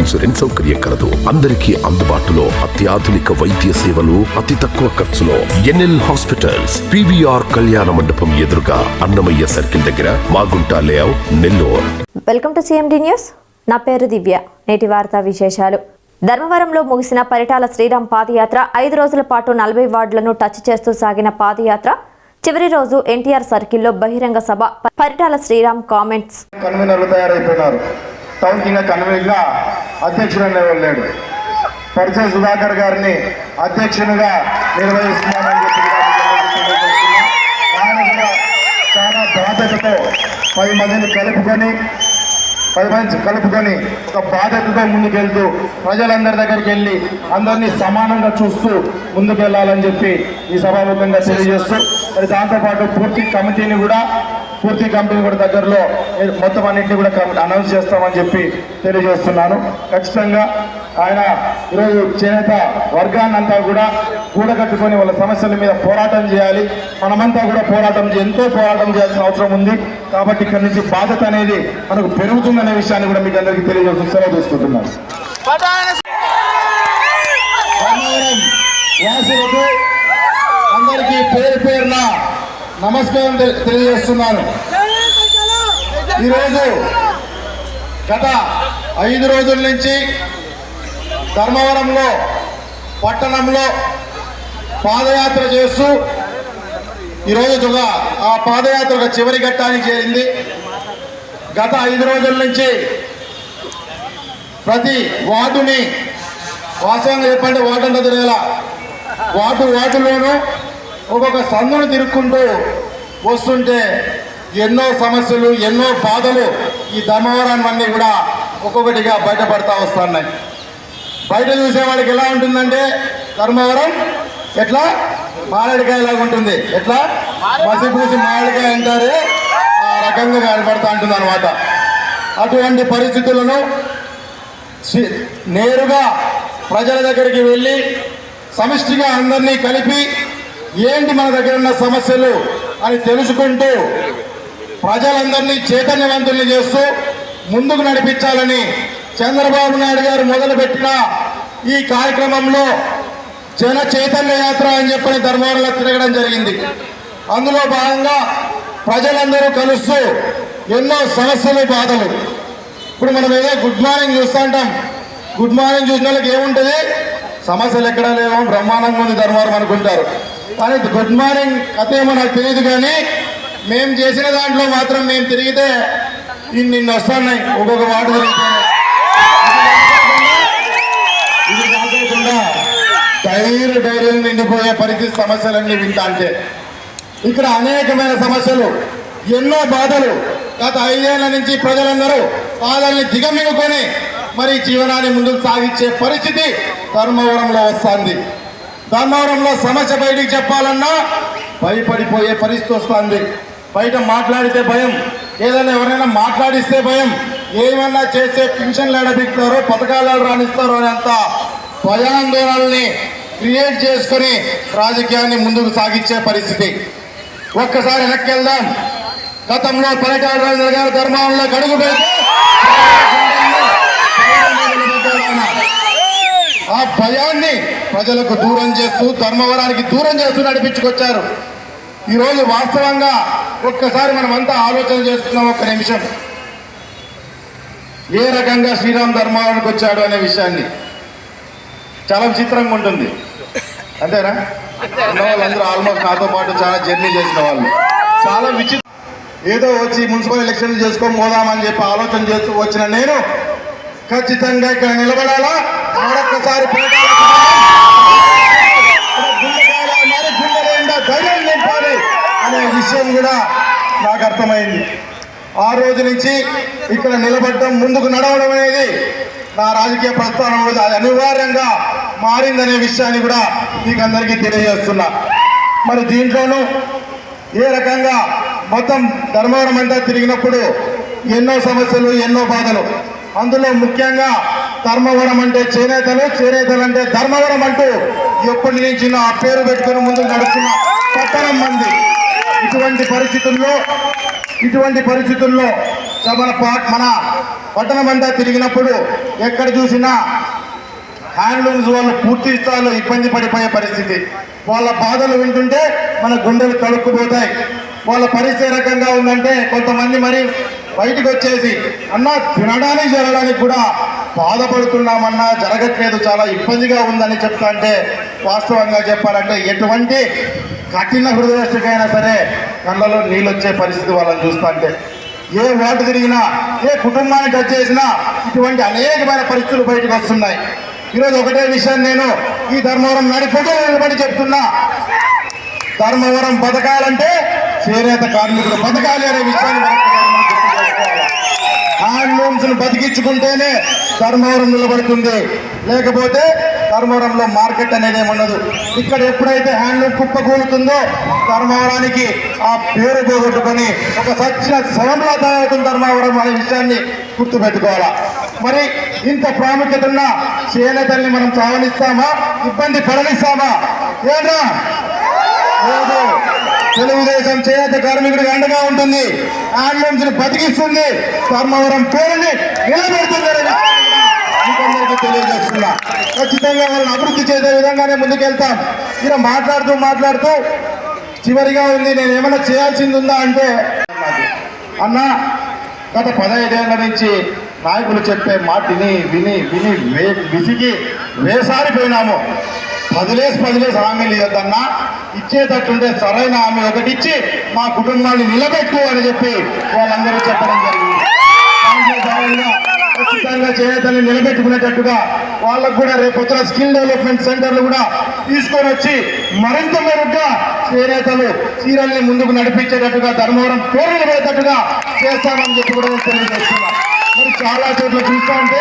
Insurance సౌకర్యం కలదు. అందరికీ అందుబాటులో అత్యాధునిక వైద్య సేవలు అతి తక్కువ ఖర్చులో ఎన్ఎల్ హాస్పిటల్స్ పివిఆర్ కళ్యాణ మండపం ఎదురుగా అన్నమయ్య సర్కిల్ దగ్గర Magunta layout Nellore. Welcome to CMD news. నా పేరు దివ్య. నేటి వార్తా విశేషాలు. ధర్మవరంలో ముగిసిన పరిటాల శ్రీరామ్ పాదయాత్ర ఐదు రోజుల పాటు నలభై వార్డులను టచ్ చేస్తూ సాగిన పాదయాత్ర చివరి రోజు ఎన్టీఆర్ సర్కిల్లో బహిరంగ సభ. పరిటాల శ్రీరామ్ కామెంట్స్. కన్వీనర్లు తయారైపోయినారు. టౌన్ కింద కన్వీనర్గా అధ్యక్షుడు అనేవాడు లేడు. పరిచయ సుధాకర్ గారిని అధ్యక్షునిగా నిర్వహిస్తున్నామని చెప్పి చాలా బాధ్యతతో పది మందిని కలుపుకొని పది మంది కలుపుకొని ఒక బాధ్యతతో ముందుకెళ్తూ ప్రజలందరి దగ్గరికి వెళ్ళి అందరినీ సమానంగా చూస్తూ ముందుకెళ్ళాలని చెప్పి ఈ సభాముఖంగా తెలియజేస్తూ మరి దాంతోపాటు పూర్తి కమిటీని కూడా పూర్తి కంపెనీ కూడా దగ్గరలో మొత్తం అన్నింటినీ కూడా అనౌన్స్ చేస్తామని చెప్పి తెలియజేస్తున్నాను. ఖచ్చితంగా ఆయన ఈరోజు చేనేత వర్గాన్నంతా కూడా కూడగట్టుకొని వాళ్ళ సమస్యల మీద పోరాటం చేయాలి. మనమంతా కూడా పోరాటం ఎంతో పోరాటం చేయాల్సిన అవసరం ఉంది. కాబట్టి ఇక్కడి నుంచి బాధ్యత అనేది మనకు పెరుగుతుందనే విషయాన్ని కూడా మీకు అందరికీ తెలియజేస్తూ సెలవు తీసుకుంటున్నాను. వాసులకు అందరికీ పేరు పేరున నమస్కారం తెలియజేస్తున్నాను. ఈరోజు గత ఐదు రోజుల నుంచి ధర్మవరంలో పట్టణంలో పాదయాత్ర చేస్తూ ఈరోజు ఆ పాదయాత్ర ఒక చివరి ఘట్టానికి చేరింది. గత ఐదు రోజుల నుంచి ప్రతి వార్డుని వాస్తవంగా చెప్పండి వార్డు అంతా తిరగల. వార్డు వార్డులోనూ ఒక్కొక్క సందును తిరుక్కుంటూ వస్తుంటే ఎన్నో సమస్యలు ఎన్నో బాధలు ఈ ధర్మవరాన్ని కూడా ఒక్కొక్కటిగా బయటపడతా వస్తున్నాయి. బయట చూసేవాడికి ఎలా ఉంటుందంటే ధర్మవరం ఎట్లా? మారేడుకాయలాగా ఉంటుంది. ఎట్లా? మసిపూసి మారేడుకాయ అంటారే ఆ రకంగా కనబడతా ఉంటుంది అనమాట అటువంటి పరిస్థితులను సి- నేరుగా ప్రజల దగ్గరికి వెళ్ళి సమిష్టిగా అందరినీ కలిపి ఏంటి మన దగ్గర ఉన్న సమస్యలు అని తెలుసుకుంటూ ప్రజలందరినీ చైతన్యవంతుల్ని చేస్తూ ముందుకు నడిపించాలని చంద్రబాబు నాయుడు గారు మొదలుపెట్టిన ఈ కార్యక్రమంలో జన చైతన్య యాత్ర అని చెప్పని ధర్మవరంలో తిరగడం జరిగింది. అందులో భాగంగా ప్రజలందరూ కలుస్తూ ఎన్నో సమస్యలు బాధలు. ఇప్పుడు మనం ఏదో గుడ్ మార్నింగ్ చూస్తుంటాం గుడ్ మార్నింగ్ చూసిన వాళ్ళకి ఏముంటుంది? సమస్యలు ఎక్కడ లేవు. బ్రహ్మాండంగా ఉంది ధర్మవరం అనుకుంటారు. కానీ గుడ్ మార్నింగ్ కథ ఏమో నాకు తెలియదు కానీ మేము చేసిన దాంట్లో మాత్రం మేము తిరిగితే ఇన్ని వస్తున్నాయి. ఒక్కొక్క మాట ఇది కాకుండా డైరీ డైరీలు నిండిపోయే పరిస్థితి సమస్యలన్నీ వింటా అంటే. ఇక్కడ అనేకమైన సమస్యలు ఎన్నో బాధలు. గత ఐదేళ్ళ నుంచి ప్రజలందరూ బాధల్ని దిగమిగుకొని మరి జీవనాన్ని ముందుకు సాగించే పరిస్థితి ధర్మవరంలో వస్తుంది. ధర్మవరంలో సమస్య బయటికి చెప్పాలన్నా భయపడిపోయే పరిస్థితి వస్తుంది. బయట మాట్లాడితే భయం. ఏదైనా ఎవరైనా మాట్లాడిస్తే భయం. ఏమన్నా చేస్తే పింఛన్లు ఎడబిక్తారో పథకాలు రాణిస్తారో అనేంత భయాందోళనల్ని క్రియేట్ చేసుకొని రాజకీయాన్ని ముందుకు సాగించే పరిస్థితి. ఒక్కసారి వెనక్కి వెళ్దాం. గతంలో పరిటాల రాజేంద్ర గారు ధర్మంలో గడుగు పెడితే ఆ భయాన్ని ప్రజలకు దూరం చేస్తూ ధర్మవరానికి దూరం చేస్తూ నడిపించుకొచ్చారు. ఈరోజు వాస్తవంగా ఒక్కసారి మనం అంతా ఆలోచన చేస్తున్నాం ఒక్క నిమిషం. ఏ రకంగా శ్రీరామ్ ధర్మవరానికి వచ్చాడు అనే విషయాన్ని? చాలా విచిత్రంగా ఉంటుంది. అంతేనా? వాళ్ళందరూ ఆల్మోస్ట్ నాతో పాటు చాలా జర్నీ చేసిన వాళ్ళు. చాలా విచిత్ర ఏదో వచ్చి మున్సిపల్ ఎలక్షన్లు చేసుకొని పోదామని చెప్పి ఆలోచన చేస్తూ వచ్చిన నేను ఖచ్చితంగా ఇక్కడ నిలబడాలా? మరొక్కసారి ధైర్యం నింపాలి అనే విషయం కూడా నాకు అర్థమైంది. ఆ రోజు నుంచి ఇక్కడ నిలబడడం ముందుకు నడవడం అనేది నా రాజకీయ ప్రస్థానం కూడా అది అనివార్యంగా మారిందనే విషయాన్ని కూడా మీకు అందరికీ తెలియజేస్తున్నా. మరి దీంట్లోనూ ఏ రకంగా మొత్తం ధర్మవరం అంతా తిరిగినప్పుడు ఎన్నో సమస్యలు ఎన్నో బాధలు. అందులో ముఖ్యంగా ధర్మవరం అంటే చేనేతలు చేనేతలు అంటే ధర్మవరం అంటూ ఎప్పటి నుంచి ఆ పేరు పెట్టుకుని ముందు నడుస్తున్న పట్టణం మంది. ఇటువంటి పరిస్థితుల్లో ఇటువంటి పరిస్థితుల్లో మన మన పట్టణం అంతా తిరిగినప్పుడు ఎక్కడ చూసినా హ్యాండ్లూమ్స్ వాళ్ళు పూర్తి స్థాయిలో ఇబ్బంది పడిపోయే పరిస్థితి. వాళ్ళ బాధలు వింటుంటే మన గుండెలు తడుక్కుపోతాయి. వాళ్ళ పరిస్థితి రకంగా ఉందంటే కొంతమంది మరి బయటకు వచ్చేసి అన్న తినడానికి జరగడానికి కూడా బాధపడుతున్నామన్నా జరగట్లేదు చాలా ఇబ్బందిగా ఉందని చెప్తా అంటే వాస్తవంగా చెప్పాలంటే ఎటువంటి కఠిన హృదయస్తుకైనా సరే కళ్ళలో నీళ్ళు వచ్చే పరిస్థితి వాళ్ళని చూస్తా అంటే ఏ ఓటు తిరిగినా ఏ కుటుంబాన్ని టచ్ చేసినా ఇటువంటి అనేకమైన పరిస్థితులు బయటకు వస్తున్నాయి. ఈరోజు ఒకటే విషయం నేను ఈ ధర్మవరం నడిపోతే నిలబడి చెప్తున్నా. ధర్మవరం బతకాలంటే చేనేత కార్మికులు బతకాలి అనే విషయాన్ని హ్యాండ్లూమ్స్ను బతికించుకుంటేనే ధర్మవరం నిలబడుతుంది. లేకపోతే ధర్మవరంలో మార్కెట్ అనేది ఏమన్నదు ఇక్కడ ఎప్పుడైతే హ్యాండ్లూమ్ కుప్పకూలుతుందో ధర్మవరానికి ఆ పేరు పోగొట్టుకొని ఒక సచ్చిన శవంలా తయారవుతుంది ధర్మవరం అనే విషయాన్ని గుర్తుపెట్టుకోవాలా? మరి ఇంత ప్రాముఖ్యత ఉన్న చేనేతల్ని మనం చావనిస్తామా? ఇబ్బంది పడనిస్తామా? ఏనా లేదు. తెలుగుదేశం చేనేత కార్మికుడికి అండగా ఉంటుంది. అంబులెన్స్ని బతికిస్తుంది. ధర్మవరం పేరుని నిలబెడుతుందని తెలియజేస్తున్నా. ఖచ్చితంగా వాళ్ళని అభివృద్ధి చేసే విధంగానే ముందుకెళ్తాం. ఇలా మాట్లాడుతూ మాట్లాడుతూ చివరిగా ఉంది. నేను ఏమైనా చేయాల్సింది ఉందా అంటే అన్న గత పదహైదేళ్ళ నుంచి నాయకులు చెప్పే మాటిని విని విని వే విసిగి వేసారిపోయినాము. పదిలేసి పదిలేసి హామీలు ఇవ్వద్దన్నా. ఇచ్చేటట్టుంటే సరైన ఆమె ఒకటి ఇచ్చి మా కుటుంబాన్ని నిలబెట్టు అని చెప్పి వాళ్ళందరూ చెప్పడం జరిగింది. ఖచ్చితంగా చేనేతల్ని నిలబెట్టుకునేటట్టుగా వాళ్ళకు కూడా రేపొద్దున స్కిల్ డెవలప్మెంట్ సెంటర్లు కూడా తీసుకొని వచ్చి మరింత మెరుగ్గా చేనేతలు చీరల్ని ముందుకు నడిపించేటట్టుగా ధర్మవరం పేరు నిలబడేటట్టుగా చేస్తామని చెప్పి కూడా తెలియజేస్తున్నాను. మరి చాలా చోట్ల చూస్తూ ఉంటే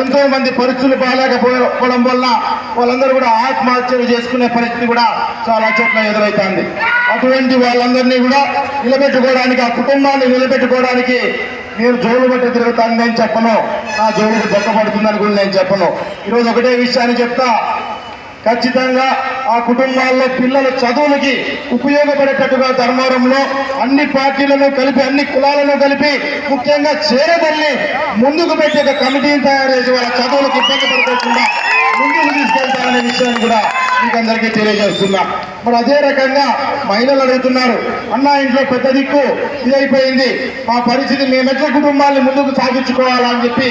ఎంతో మంది పరిస్థితులు బాగాలేకపోవడం వల్ల వాళ్ళందరూ కూడా ఆత్మహత్యలు చేసుకునే పరిస్థితి కూడా చాలా చోట్ల ఎదురవుతుంది అటువంటి వాళ్ళందరినీ కూడా నిలబెట్టుకోవడానికి ఆ కుటుంబాన్ని నిలబెట్టుకోవడానికి నేను జోలు బట్టి తిరుగుతాను నేను చెప్పను. నా జోలుకు దొక్కబడుతుందని కూడా నేను చెప్పను. ఈరోజు ఒకటే విషయాన్ని చెప్తా. ఖచ్చితంగా ఆ కుటుంబాల్లో పిల్లల చదువులకి ఉపయోగపడేటట్టుగా ధర్మవరంలో అన్ని పార్టీలను కలిపి అన్ని కులాలను కలిపి ముఖ్యంగా చేరదల్లి ముందుకు పెట్టి ఒక కమిటీని తయారు చేసి వాళ్ళ చదువులకు ఇబ్బంది పడుకోకుండా ముందుకు తీసుకెళ్తారనే విషయాన్ని కూడా మీకు అందరికీ తెలియజేస్తున్నా. మరి అదే రకంగా మహిళలు అడుగుతున్నారు అన్న ఇంట్లో పెద్ద దిక్కు ఇదైపోయింది మా పరిస్థితి మేమెట్ల కుటుంబాన్ని ముందుకు సాగించుకోవాలని చెప్పి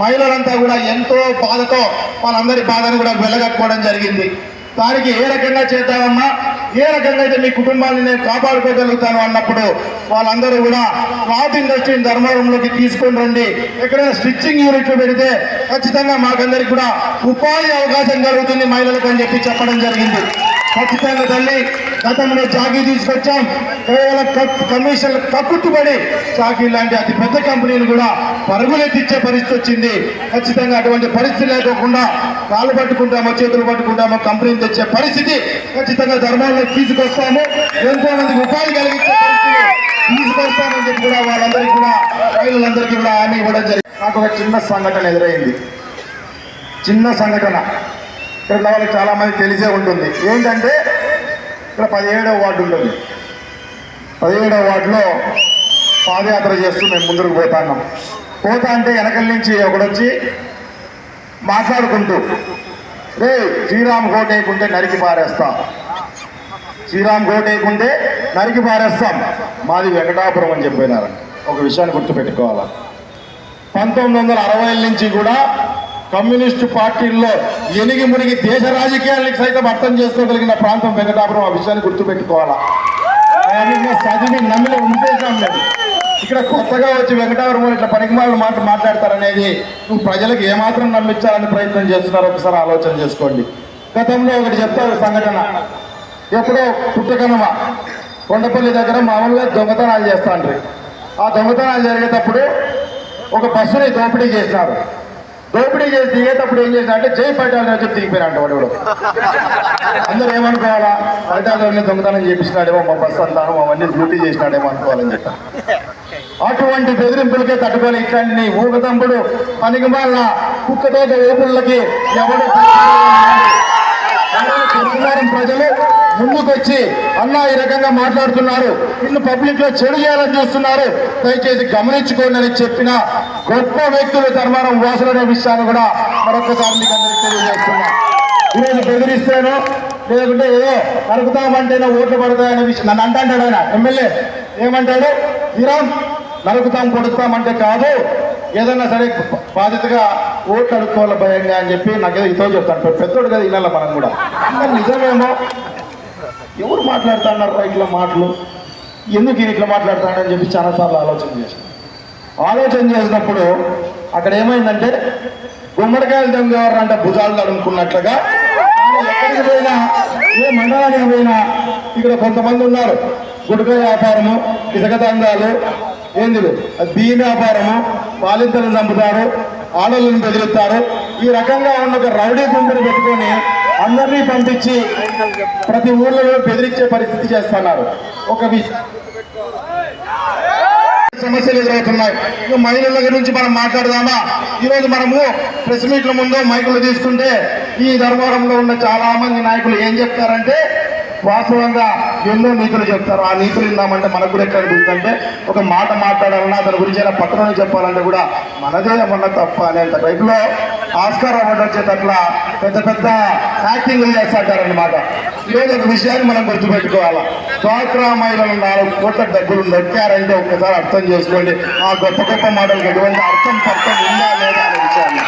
మహిళలంతా కూడా ఎంతో బాధతో వాళ్ళందరి బాధను కూడా వెళ్ళగట్టుకోవడం జరిగింది. దానికి ఏ రకంగా చేద్దామమ్మా? ఏ రకంగా అయితే మీ కుటుంబాన్ని నేను కాపాడుకోగలుగుతాను అన్నప్పుడు వాళ్ళందరూ కూడా క్లాత్ ఇండస్ట్రీని ధర్మవరంలోకి తీసుకొని రండి. ఎక్కడైనా స్టిచ్చింగ్ యూనిట్లు పెడితే ఖచ్చితంగా మాకందరికి కూడా ఉపాధి అవకాశం కలుగుతుంది మహిళలకు అని చెప్పి చెప్పడం జరిగింది. ఖచ్చితంగా తల్లి గతంలో జాకీ తీసుకొచ్చాం. కేవలం కమిషన్ కక్కుట్టుబడి జాకీ లాంటి అతి పెద్ద కంపెనీలు కూడా పరుగులెత్తిచ్చే పరిస్థితి వచ్చింది. ఖచ్చితంగా అటువంటి పరిస్థితి లేకోకుండా కాళ్ళు పట్టుకుంటామో చేతులు పట్టుకుంటామో కంపెనీలు తెచ్చే పరిస్థితి ఖచ్చితంగా ధర్మాల్లో తీసుకొస్తాము. ఎంతో మందికి ఉపాధి కలిగించే పరిస్థితి తీసుకొస్తామని చెప్పి కూడా వాళ్ళందరికీ కూడా మహిళలందరికీ కూడా హామీ ఇవ్వడం జరిగింది. నాకు ఒక చిన్న సంఘటన ఎదురైంది. చిన్న సంఘటన. ఇక్కడ చాలా మంది తెలిసే ఉంటుంది. ఏంటంటే ఇక్కడ పదిహేడవ వార్డు ఉంటుంది. పదిహేడవ వార్డులో పాదయాత్ర చేస్తూ మేము ముందుకు పోతాన్నాం పోతా అంటే వెనకల నుంచి ఒకడొచ్చి మాట్లాడుకుంటూ రే శ్రీరామ్ కోట వేయకుంటే నరికి పారేస్తాం. శ్రీరామ్ కోట వేయకుంటే నరికి పారేస్తాం. మాది వెంకటాపురం అని చెప్పినారు. ఒక విషయాన్ని గుర్తుపెట్టుకోవాలా? పంతొమ్మిది వందల అరవై నుంచి కూడా కమ్యూనిస్టు పార్టీల్లో ఎనిగి మునిగి దేశ రాజకీయాలకు సైతం అర్థం చేసుకోగలిగిన ప్రాంతం వెంకటాపురం. ఆ విషయాన్ని గుర్తుపెట్టుకోవాలా? అవన్నీ చదివి నమ్మిన ఉద్దేశం లేదు. ఇక్కడ కొత్తగా వచ్చి వెంకటాపురం ఇట్లా పనికిమాల మాట మాట్లాడతారనేది నువ్వు ప్రజలకు ఏమాత్రం నమ్మించాలని ప్రయత్నం చేస్తున్నారో ఒకసారి ఆలోచన చేసుకోండి. గతంలో ఒకటి చెప్తారు సంఘటన. ఎప్పుడో పుట్టకనమ కొండపల్లి దగ్గర మామూలుగా దొంగతనాలు చేస్తాండ్రి. ఆ దొంగతనాలు జరిగేటప్పుడు ఒక బస్సుని దోపిడీ చేసినారు. దోపిడీ చేసి దిగేటప్పుడు ఏం చేసిన అంటే జై పటాల్ చెప్పి దిగిపోయినట్టు వాడు ఎవడో. అందరూ ఏమనుకోవాలా? పటాలని దొంగతనం చేపించినాడేమో మా బస్సు అంతాను అవన్నీ డ్యూటీ చేసినాడేమో అనుకోవాలని చెప్పి. అటువంటి బెదిరింపులకే తట్టుకోవాలి ఇట్లాంటి నీ ఊగతంపుడు పనికి వాళ్ళ కుక్కతోట ఊపుళ్ళకి ఎవడు ప్రజలు ముందుకొచ్చి అన్న ఈ రకంగా మాట్లాడుతున్నారు. ఇల్లు పబ్లిక్లో చెడు చేయాలని చూస్తున్నారు. దయచేసి గమనించుకోండి అని చెప్పిన గొప్ప వ్యక్తులు ధర్మారం వాసులనే విషయాన్ని కూడా మరొకసారి మీకు అందరికీ తెలియజేస్తున్నా. ఈరోజు బెదిరిస్తాను. లేకుంటే ఏదో నరుకుతామంటేనే ఓట్లు పడతాయనే విషయం. నన్ను అంటాడు ఆయన ఎమ్మెల్యే. ఏమంటాడు? ఇరాన్ నరుకుతాం కొడుతామంటే కాదు. ఏదన్నా సరే బాధ్యతగా ఓట్లు అడుక్కోవాలి భయంగా అని చెప్పి నాకేదో ఇతో చెప్తాను పెద్దోడు కదా ఇళ్ళ మనం కూడా. నిజమేమో ఎవరు మాట్లాడుతున్నారు ఇట్లా మాటలు? ఎందుకు ఈయన ఇట్లా మాట్లాడుతున్నాడని చెప్పి చాలాసార్లు ఆలోచన చేశాను. ఆలోచన చేసినప్పుడు అక్కడ ఏమైందంటే గుమ్మడికాయలు దొంగ అంటే భుజాలు తడుముకున్నట్లుగా ఎక్కడికి పోయినా ఏ మండలానికి పోయినా ఇక్కడ కొంతమంది ఉన్నారు. గుడక వ్యాపారము ఇసుక దందాలు ఏంది బియ్యం వ్యాపారము బాలింతలను చంపుతారు ఆడలను బెదిరిస్తారు. ఈ రకంగా ఉన్న ఒక రౌడీ గుంపును పెట్టుకొని అందరినీ పంపించి ప్రతి ఊర్లలో బెదిరించే పరిస్థితి చేస్తున్నారు. ఒక విషయం సమస్యలు ఎదురవుతున్నాయి. ఇక మహిళల గురించి మనం మాట్లాడదామా? ఈరోజు మనము ప్రెస్ మీట్ల ముందు మైకులు తీసుకుంటే ఈ ధర్మవరంలో ఉన్న చాలా మంది నాయకులు ఏం చెప్తారంటే వాస్తవంగా ఎన్నో నీతులు చెప్తారు. ఆ నీతులు విందామంటే మనకు కూడా ఎక్కడ అనిపిస్తుందంటే ఒక మాట మాట్లాడాలన్నా దాని గురించి అయినా పక్కన చెప్పాలంటే కూడా మనదే ఏమన్నా తప్ప అనేంత టైప్లో ఆస్కార్ అవార్డు వచ్చేటట్ల పెద్ద పెద్ద యాక్టింగ్లు చేస్తారనమాట ఏదో ఒక విషయాన్ని మనం గుర్తుపెట్టుకోవాలా. డ్వాక్రా మహిళలు నాలుగు కోట్ల డబ్బులు నొక్కారంటే ఒక్కసారి అర్థం చేసుకోండి. ఆ గొప్ప గొప్ప మాటలకు ఎటువంటి అర్థం పర్థం ఉందా లేదా అనే విషయాన్ని.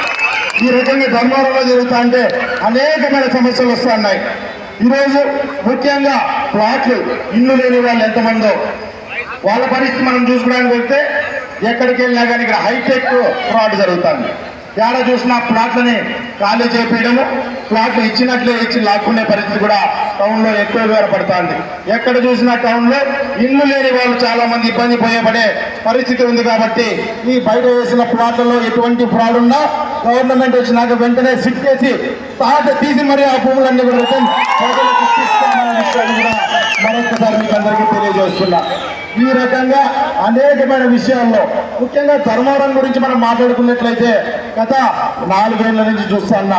ఈ రకంగా ధర్మారంలో జరుగుతా అంటే అనేకమైన సమస్యలు వస్తున్నాయి. ఈరోజు ముఖ్యంగా ప్లాట్లు ఇల్లు లేని వాళ్ళు ఎంతమందో. వాళ్ళ పరిస్థితి మనం చూసుకోవడానికి వెళ్తే ఎక్కడికి వెళ్ళినా కానీ ఇక్కడ హైటెక్ ఫ్రాడ్ జరుగుతుంది. ఎక్కడ చూసినా ప్లాట్లని ఖాళీ చేపేయడము ప్లాట్లు ఇచ్చినట్లే ఇచ్చి లాక్కునే పరిస్థితి కూడా టౌన్లో ఎక్కువ పడుతుంది ఎక్కడ చూసినా టౌన్లో ఇల్లు లేని వాళ్ళు చాలామంది ఇబ్బంది పోయబడే పరిస్థితి ఉంది కాబట్టి ఈ బయట వేసిన ప్లాట్లలో ఎటువంటి ఫ్రాడ్ ఉన్నా గవర్నమెంట్ వచ్చినాక వెంటనే సిట్ చేసి తాట తీసి మరీ ఆ భూములన్నీ కూడా రిటర్న్ ప్రజలకు విషయాన్ని కూడా మరొకసారి మీకు అందరికీ తెలియజేస్తున్నా. ఈ రకంగా అనేకమైన విషయాల్లో ముఖ్యంగా ధర్మవరం గురించి మనం మాట్లాడుకున్నట్లయితే గత నాలుగేళ్ళ నుంచి చూస్తున్నా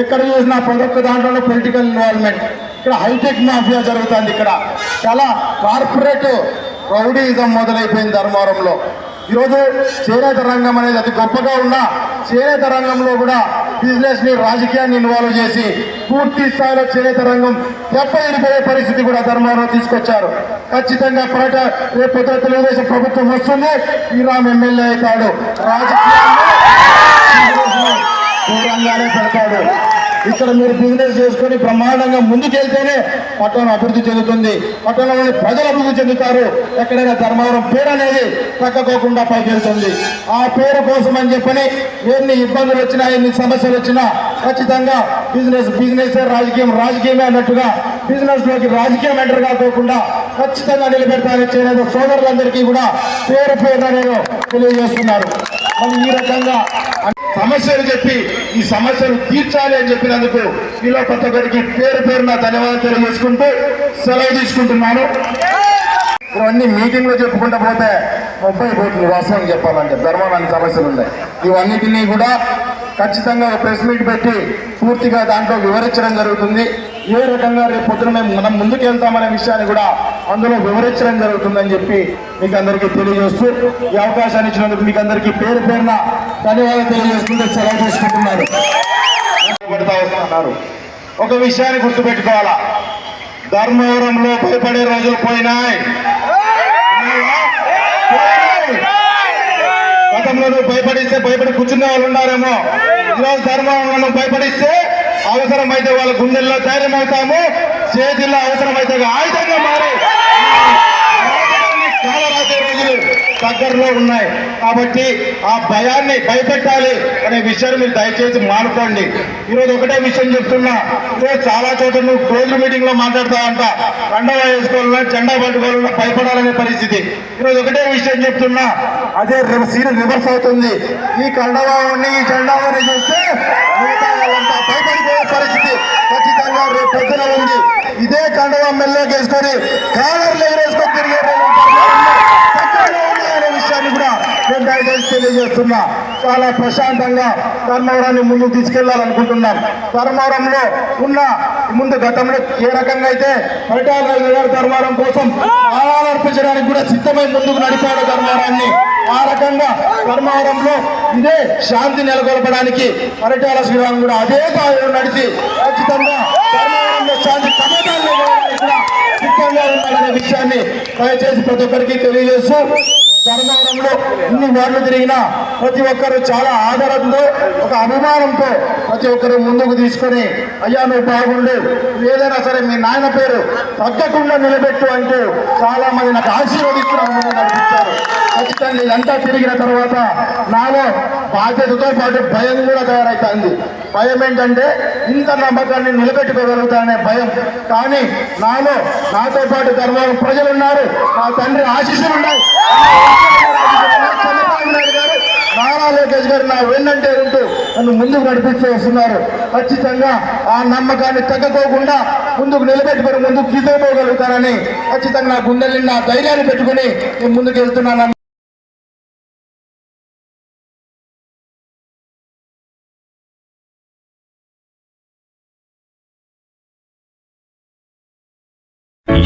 ఎక్కడ చూసినా ప్రతి ఒక్క దాంట్లోనే పొలిటికల్ ఇన్వాల్వ్మెంట్ ఇక్కడ హైటెక్ మాఫియా జరుగుతుంది ఇక్కడ. చాలా కార్పొరేట్ రౌడీయిజం మొదలైపోయింది ధర్మవరంలో ఈరోజు చేనేత రంగం అనేది అతి గొప్పగా ఉన్న చేనేత రంగంలో కూడా బిజినెస్ని రాజకీయాన్ని ఇన్వాల్వ్ చేసి పూర్తి స్థాయిలో చేనేత రంగం దెబ్బతిరిపోయే పరిస్థితి కూడా ధర్మవరం తీసుకొచ్చారు. ఖచ్చితంగా పరట రేపు తెలుగుదేశం ప్రభుత్వం వస్తుంది. శ్రీరామ్ ఎమ్మెల్యే అవుతాడు. రాజకీయాన్ని దూరంగానే పెడతాడు. ఇక్కడ మీరు బిజినెస్ చేసుకొని బ్రహ్మాండంగా ముందుకెళ్తేనే పట్టణం అభివృద్ధి చెందుతుంది. పట్టణంలోని ప్రజలు అభివృద్ధి చెందుతారు. ఎక్కడైనా ధర్మవరం పేరు అనేది తగ్గకోకుండా పైకెళ్తుంది. ఆ పేరు కోసం అని చెప్పని ఎన్ని ఇబ్బందులు వచ్చినా ఎన్ని సమస్యలు వచ్చినా ఖచ్చితంగా బిజినెస్ బిజినెస్ రాజకీయం రాజకీయమే అన్నట్టుగా బిజినెస్లోకి రాజకీయం ఎంటర్ కాకోకుండా ఖచ్చితంగా నిలబెడతానని చేనేత సోదరులందరికీ కూడా పేరు పేరు నేను తెలియజేస్తున్నారు. మరి ఈ రకంగా సమస్యలు చెప్పి ఈ సమస్యలు తీర్చాలి అని చెప్పినందుకు ఇలా ప్రతి ఒక్కరికి పేరు పేరున ధన్యవాదాలు తెలియజేసుకుంటూ సెలవు తీసుకుంటున్నాను. ఇవన్నీ మీటింగ్లో చెప్పుకుంటూ పోతే ముప్పై కోట్లు వాస్తవం చెప్పాలంటే ధర్మాలని సమస్యలు ఉన్నాయి. ఇవన్నిటినీ కూడా ఖచ్చితంగా ఒక ప్రెస్ మీట్ పెట్టి పూర్తిగా దాంట్లో వివరించడం జరుగుతుంది. ఏ రకంగా రేపు పొద్దున మేము మనం ముందుకు వెళ్తామనే విషయాన్ని కూడా అందులో వివరించడం జరుగుతుందని చెప్పి మీకు అందరికీ తెలియజేస్తూ ఈ అవకాశాన్ని ఇచ్చినందుకు మీకు అందరికీ పేరు పేరున ధన్యవాదాలు తెలియజేసుకుంటూ సెలవు తీసుకుంటున్నారు అన్నారు ఒక విషయాన్ని గుర్తుపెట్టుకోవాలా? ధర్మవరంలో భయపడే రోజులు పోయినాయి. గతంలో నువ్వు భయపడిస్తే భయపడి కూర్చున్న వాళ్ళు ఉన్నారేమో. ఈరోజు ధర్మవరంలో భయపడిస్తే అవసరమైతే వాళ్ళ గుండెల్లో ధైర్యం అవుతాము చేతిలో అవసరమైతే ఆయుధంగా మారి దగ్గరలో ఉన్నాయి. కాబట్టి ఆ భయాన్ని భయపెట్టాలి అనే విషయాన్ని మీరు దయచేసి మానుకోండి. ఈరోజు ఒకటే విషయం చెప్తున్నా. ఈరోజు చాలా చోట్ల నువ్వు క్లోజ్ మీటింగ్లో మాట్లాడతావంట. కండవా వేసుకోవాలన్నా జెండా పట్టుకోవాలన్నా భయపడాలనే పరిస్థితి. ఈరోజు ఒకటే విషయం చెప్తున్నా. అదే సీన్ రివర్స్ అవుతుంది. ఈ కండవాన్ని ఈ జెండావాన్ని చూస్తే భయపడిపోయే పరిస్థితి ఖచ్చితంగా రేపు పొద్దున ఉంది. ఇదే కండవా మెల్లోకి వేసుకొని కాలర్లు ఎగరేసుకొని తిరిగే వాళ్ళు ఉంటారు. దగ్గరలో ఉన్నాయనే విషయాన్ని కూడా నేను తెలియజేస్తున్నా. చాలా ప్రశాంతంగా ధర్మవరాన్ని ముందుకు తీసుకెళ్ళాలనుకుంటున్నాం. ధర్మవరంలో ఉన్న ముందు గతంలో ఏ రకంగా అయితే పరిటాల రాజు గారు ధర్మవరం కోసం ప్రాణాలు అర్పించడానికి కూడా సిద్ధమై ముందుకు నడిపాడు ధర్మవరాన్ని ఆ రకంగా ధర్మవరంలో ఇదే శాంతి నెలకొల్పడానికి పరిటాల శ్రీరామ్ కూడా అదే దారిలో నడిచి ఖచ్చితంగా ధర్మవరంలో శాంతి కూడా సిద్ధంగా ఉండాలనే విషయాన్ని దయచేసి ప్రతి ఒక్కరికి తెలియజేస్తూ ధర్మవరంలో ఇన్ని మేళ్ళు తిరిగినా ప్రతి ఒక్కరు చాలా ఆదరంతో ఒక అభిమానంతో ప్రతి ఒక్కరు ముందుకు తీసుకొని అయ్యా నువ్వు బాగుండు. ఏదైనా సరే మీ నాయన పేరు తగ్గకుండా నిలబెట్టు అంటూ చాలా మంది నాకు ఆశీర్వదిస్తున్నారు ముందు ఖచ్చితంగా ఇదంతా తిరిగిన తర్వాత నాలో బాధ్యతతో పాటు భయం కూడా తయారవుతుంది భయం ఏంటంటే ఇంత నమ్మకాన్ని నిలబెట్టుకోగలుగుతానే భయం. కానీ నాలో నాతో పాటు ధర్మవరం ప్రజలున్నారు. నా తండ్రి ఆశీస్సులు ఉన్నాయి. చంద్రబాబు నాయుడు గారు నారా లోకేష్ గారు నా వెన్నంటే ఉంటూ నన్ను ముందుకు నడిపిస్తూ వస్తున్నారు ఖచ్చితంగా ఆ నమ్మకాన్ని తగ్గకోకుండా ముందుకు నిలబెట్టుకొని ముందుకు తీసుకుపోగలుగుతారని ఖచ్చితంగా నా గుండెల్ని నా ధైర్యాన్ని పెట్టుకుని నేను ముందుకు వెళ్తున్నాను.